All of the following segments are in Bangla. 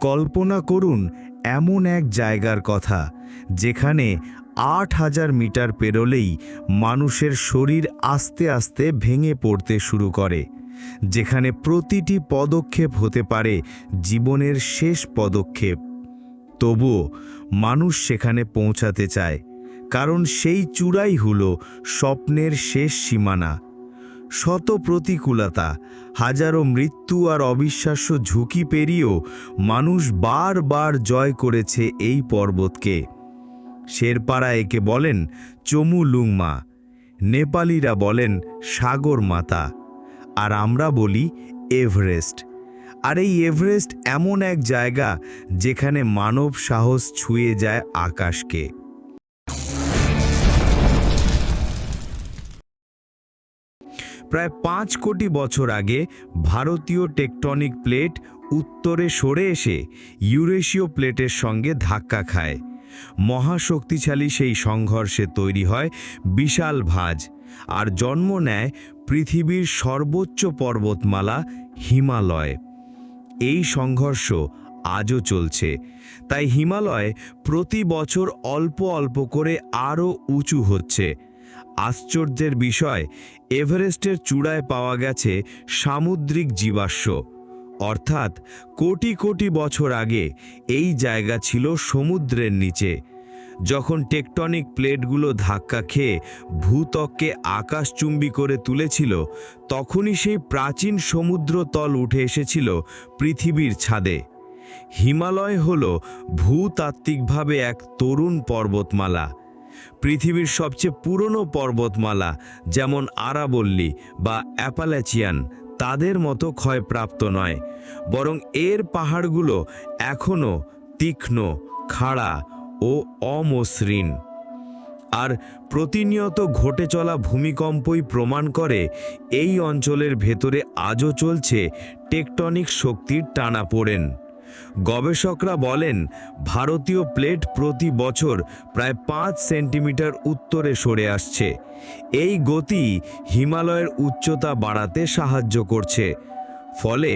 কল্পনা করুন এমন এক জায়গার কথা, যেখানে আট হাজার মিটার পেরোলেই মানুষের শরীর আস্তে আস্তে ভেঙে পড়তে শুরু করে, যেখানে প্রতিটি পদক্ষেপ হতে পারে জীবনের শেষ পদক্ষেপ। তবুও মানুষ সেখানে পৌঁছাতে চায়, কারণ সেই চূড়াই হল স্বপ্নের শেষ সীমানা। শত প্রতিকূলতা হাজারো মৃত্যু আর অবিশ্বাস্য ঝুঁকি পেরিয়েও মানুষ বারবার জয় করেছে এই পর্বতকে। শেরপাড়া একে বলেন চমু লুংমা, নেপালিরা বলেন সাগর মাতা, আর আমরা বলি এভারেস্ট। আর এই এভারেস্ট এমন এক জায়গা যেখানে মানব সাহস ছুঁয়ে যায় আকাশকে। প্রায় পাঁচ কোটি বছর আগে ভারতীয় টেকটনিক প্লেট উত্তরে সরে এসে ইউরেশীয় প্লেটের সঙ্গে ধাক্কা খায়। মহাশক্তিশালী সেই সংঘর্ষে তৈরি হয় বিশাল ভাঁজ আর জন্ম নেয় পৃথিবীর সর্বোচ্চ পর্বতমালা হিমালয়। এই সংঘর্ষ আজও চলছে। তাই হিমালয় প্রতি বছর অল্প অল্প করে আরও উঁচু হচ্ছে। আশ্চর্যের বিষয়, এভারেস্টের চূড়ায় পাওয়া গেছে সামুদ্রিক জীবাশ্ম। অর্থাৎ কোটি কোটি বছর আগে এই জায়গা ছিল সমুদ্রের নিচে। যখন টেকটনিক প্লেটগুলো ধাক্কা খেয়ে ভূত্বককে আকাশচুম্বী করে তুলেছিল, তখনই সেই প্রাচীন সমুদ্র তল উঠে এসেছিল পৃথিবীর ছাদে। হিমালয় হল ভূতাত্ত্বিকভাবে এক তরুণ পর্বতমালা। পৃথিবীর সবচেয়ে পুরনো পর্বতমালা, যেমন আরাবল্লী বা অ্যাপালাচিয়ান, তাদের মতো ক্ষয়প্রাপ্ত নয়। বরং এর পাহাড়গুলো এখনও তীক্ষ্ণ, খাড়া ও অমসৃণ। আর প্রতিনিয়ত ঘটে চলা ভূমিকম্পই প্রমাণ করে এই অঞ্চলের ভেতরে আজও চলছে টেকটনিক শক্তির টানা টানাপোড়েন গবেষকরা বলেন, ভারতীয় প্লেট প্রতি বছর প্রায় পাঁচ সেন্টিমিটার উত্তরে সরে আসছে। এই গতি হিমালয়ের উচ্চতা বাড়াতে সাহায্য করছে। ফলে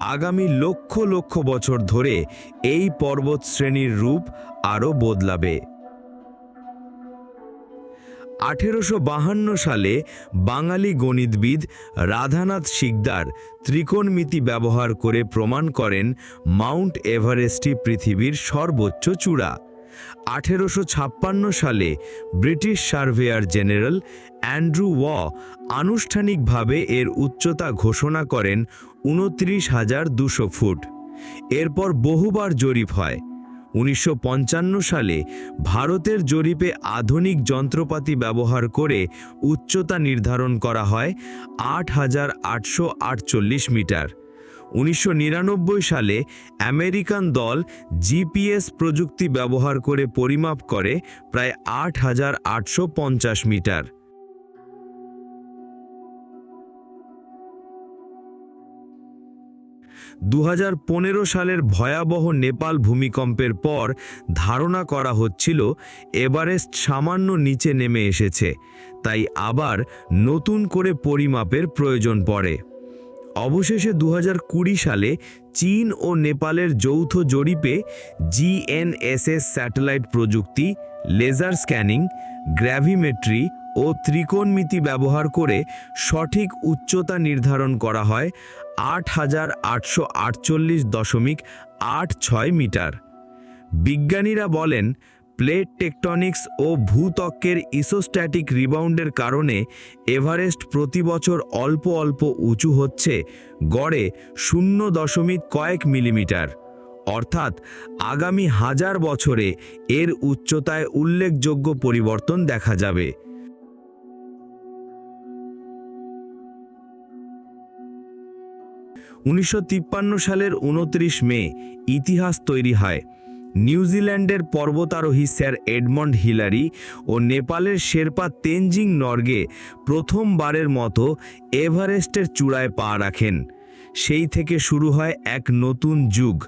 আগামী লক্ষ লক্ষ বছর ধরে এই পর্বত শ্রেণির রূপ আরও বদলাবে। আঠেরোশো সালে বাঙালি গণিতবিদ রাধানাথ শিকদার ত্রিকোণমিতি ব্যবহার করে প্রমাণ করেন মাউন্ট এভারেস্টই পৃথিবীর সর্বোচ্চ চূড়া। আঠেরোশো ছাপ্পান্ন সালে British surveyor general Andrew Waugh আনুষ্ঠানিকভাবে এর উচ্চতা ঘোষণা করেন উনত্রিশ হাজার দুশো ফুট। এরপর বহুবার জরিপ হয়। উনিশশো পঞ্চান্ন সালে ভারতের জরিপে আধুনিক যন্ত্রপাতি ব্যবহার করে উচ্চতা নির্ধারণ করা হয় আট হাজার আটশো আটচল্লিশ মিটার। উনিশশো নিরানব্বই সালে আমেরিকান দল জিপিএস প্রযুক্তি ব্যবহার করে পরিমাপ করে প্রায় আট হাজার আটশো পঞ্চাশ মিটার। দু হাজার পনেরো সালের ভয়াবহ নেপাল ভূমিকম্পের পর ধারণা করা হচ্ছিল এভারেস্ট সামান্য নিচে নেমে এসেছে, তাই আবার নতুন করে পরিমাপের প্রয়োজন পড়ে। অবশেষে দু হাজার কুড়ি সালে চীন ও নেপালের যৌথ জরিপে জিএনএসএস স্যাটেলাইট প্রযুক্তি, লেজার স্ক্যানিং, গ্র্যাভিমেট্রি ও ত্রিকোণমিতি ব্যবহার করে সঠিক উচ্চতা নির্ধারণ করা হয় আট হাজার আটশো আটচল্লিশ দশমিক আট ছয় মিটার। বিজ্ঞানীরা বলেন, প্লেট টেকটনিক্স ও ভূত্বকের ইসোস্ট্যাটিক রিবাউন্ডের কারণে এভারেস্ট প্রতি বছর অল্প অল্প উঁচু হচ্ছে, গড়ে শূন্য দশমিক কয়েক মিলিমিটার। অর্থাৎ আগামী হাজার বছরে এর উচ্চতায় উল্লেখযোগ্য পরিবর্তন দেখা যাবে। উনিশশো তিপ্পান্ন সালের উনত্রিশ মে ইতিহাস তৈরি হয়। নিউজিল্যান্ডের পর্বতারোহী স্যার এডমন্ড হিলারি ও নেপালের শেরপা তেনজিং নর্গে প্রথমবারের মতো এভারেস্টের চূড়ায় পা রাখেন। সেই থেকে শুরু হয় এক নতুন যুগ,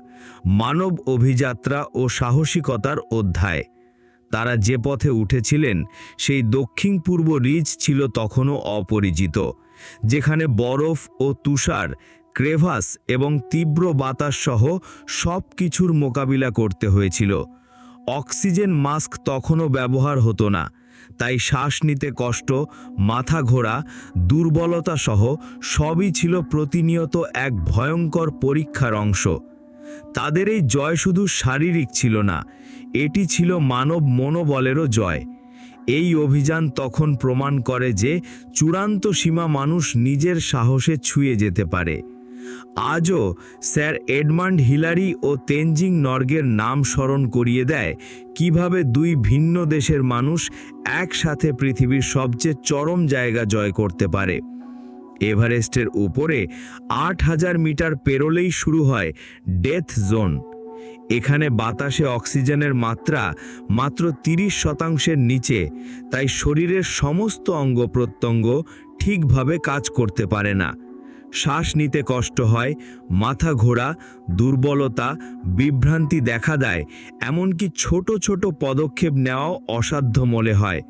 মানব অভিযাত্রা ও সাহসিকতার অধ্যায়। তারা যে পথে উঠেছিলেন, সেই দক্ষিণ পূর্ব রিজ ছিল তখনও অপরিচিত, যেখানে বরফ ও তুষার ক্রেভাস এবং তীব্র বাতাস সহ সব কিছুর মোকাবিলা করতে হয়েছিল। অক্সিজেন মাস্ক তখনও ব্যবহার হতো না, তাই শ্বাস নিতে কষ্ট, মাথা ঘোরা, দুর্বলতা সহ সবই ছিল প্রতিনিয়ত এক ভয়ঙ্কর পরীক্ষার অংশ। তাদের এই জয় শুধু শারীরিক ছিল না, এটি ছিল মানব মনোবলেরও জয়। এই অভিযান তখন প্রমাণ করে যে চূড়ান্ত সীমা মানুষ নিজের সাহসে ছুঁয়ে যেতে পারে। আজও স্যার এডমান্ড হিলারি ও তেনজিং নর্গের নাম স্মরণ করিয়ে দেয় কীভাবে দুই ভিন্ন দেশের মানুষ একসাথে পৃথিবীর সবচেয়ে চরম জায়গা জয় করতে পারে। এভারেস্টের উপরে আট হাজার মিটার পেরোলেই শুরু হয় ডেথ জোন। এখানে বাতাসে অক্সিজেনের মাত্রা মাত্র তিরিশ শতাংশের নিচে, তাই শরীরের সমস্ত অঙ্গ প্রত্যঙ্গ ঠিকভাবে কাজ করতে পারে না। শ্বাস নিতে কষ্ট হয়, মাথা ঘোরা, দুর্বলতা, বিভ্রান্তি দেখা দেয়, এমনকি ছোট ছোট পদক্ষেপ নেওয়াও অসাধ্য মনে হয়।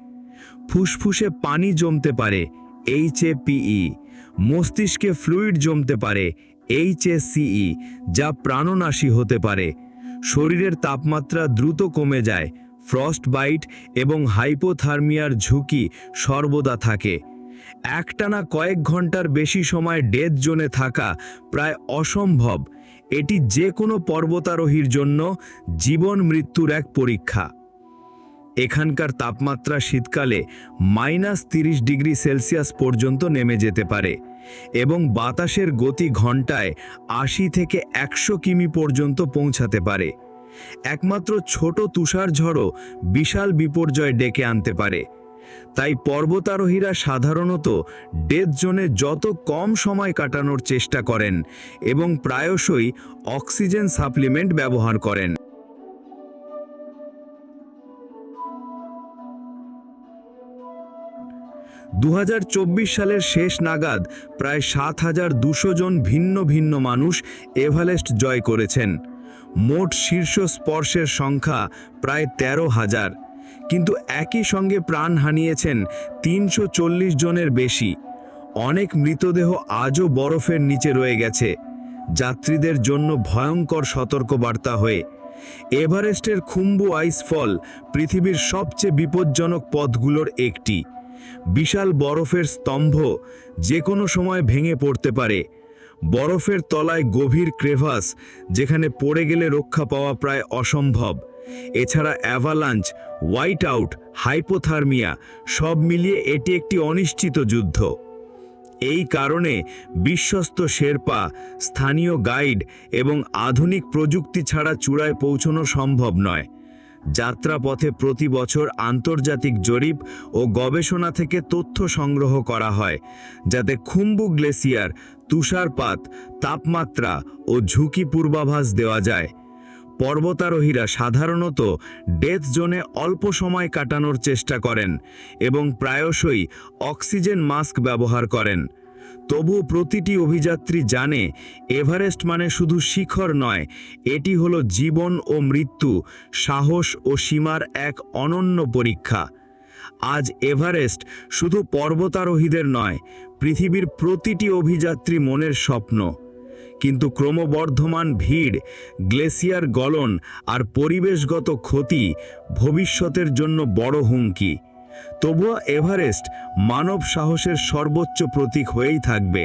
ফুসফুসে পানি জমতে পারে, এইচ এ পিই মস্তিষ্কে ফ্লুইড জমতে পারে, এইচ এ সিই যা প্রাণনাশী হতে পারে। শরীরের তাপমাত্রা দ্রুত কমে যায়, ফ্রস্ট বাইট এবং হাইপোথার্মিয়ার ঝুঁকি সর্বদা থাকে। একটানা কয়েক ঘণ্টার বেশি সময় ডেথ জোনে থাকা প্রায় অসম্ভব। এটি যে কোনো পর্বতারোহীর জন্য জীবন মৃত্যুর এক পরীক্ষা। এখানকার তাপমাত্রা শীতকালে মাইনাস তিরিশ ডিগ্রি সেলসিয়াস পর্যন্ত নেমে যেতে পারে এবং বাতাসের গতি ঘন্টায় আশি থেকে একশো কিমি পর্যন্ত পৌঁছাতে পারে। একমাত্র ছোট তুষার ঝড়ও বিশাল বিপর্যয় ডেকে আনতে পারে। তাই পর্বতারোহীরা সাধারণত ডেথ জোনে যত কম সময় কাটানোর চেষ্টা করেন এবং প্রায়শই অক্সিজেন সাপ্লিমেন্ট ব্যবহার করেন। দু হাজার চব্বিশ সালের শেষ নাগাদ প্রায় সাত হাজার দুশো জন ভিন্ন ভিন্ন মানুষ এভারেস্ট জয় করেছেন। মোট শীর্ষ স্পর্শের সংখ্যা প্রায় তেরো হাজার। কিন্তু একই সঙ্গে প্রাণ হানিয়েছেন তিনশো চল্লিশ জনের বেশি। অনেক মৃতদেহ আজও বরফের নিচে রয়ে গেছে। যাত্রীদের জন্য ভয়ঙ্কর সতর্কবার্তা হয়ে। এভারেস্টের খুম্বু আইসফল পৃথিবীর সবচেয়ে বিপজ্জনক পথগুলোর একটি। বিশাল বরফের স্তম্ভ যে কোনো সময় ভেঙে পড়তে পারে। বরফের তলায় গভীর ক্রেভাস যেখানে পড়ে গেলে রক্ষা পাওয়া প্রায় অসম্ভব। এছাড়া অ্যাভালাঞ্চ, হোয়াইট আউট, হাইপোথার্মিয়া সব মিলিয়ে এটি একটি অনিশ্চিত যুদ্ধ। এই কারণে বিশ্বস্ত শেরপা, স্থানীয় গাইড এবং আধুনিক প্রযুক্তি ছাড়া চূড়ায় পৌঁছানো সম্ভব নয়। যাত্রাপথে প্রতি বছর আন্তর্জাতিক জরিপ ও গবেষণা থেকে তথ্য সংগ্রহ করা হয়, যাতে খুম্বু গ্লেসিয়ার, তুষারপাত, তাপমাত্রা ও ঝুঁকি পূর্বাভাস দেওয়া যায়। পর্বতারোহীরা সাধারণত ডেথ জোনে অল্প সময় কাটানোর চেষ্টা করেন এবং প্রায়শই অক্সিজেন মাস্ক ব্যবহার করেন। তবু প্রতিটি অভিযাত্রী জানে, এভারেস্ট মানে শুধু শিখর নয়, এটি হলো জীবন ও মৃত্যু, সাহস ও সীমার এক অনন্য পরীক্ষা। আজ এভারেস্ট শুধু পর্বতারোহীদের নয়, পৃথিবীর প্রতিটি অভিযাত্রী মনের স্বপ্ন। কিন্তু ক্রমবর্ধমান ভিড়, গ্লেসিয়ার গলন আর পরিবেশগত ক্ষতি ভবিষ্যতের জন্য বড় হুমকি। তবুও এভারেস্ট মানব সাহসের সর্বোচ্চ প্রতীক হয়েই থাকবে।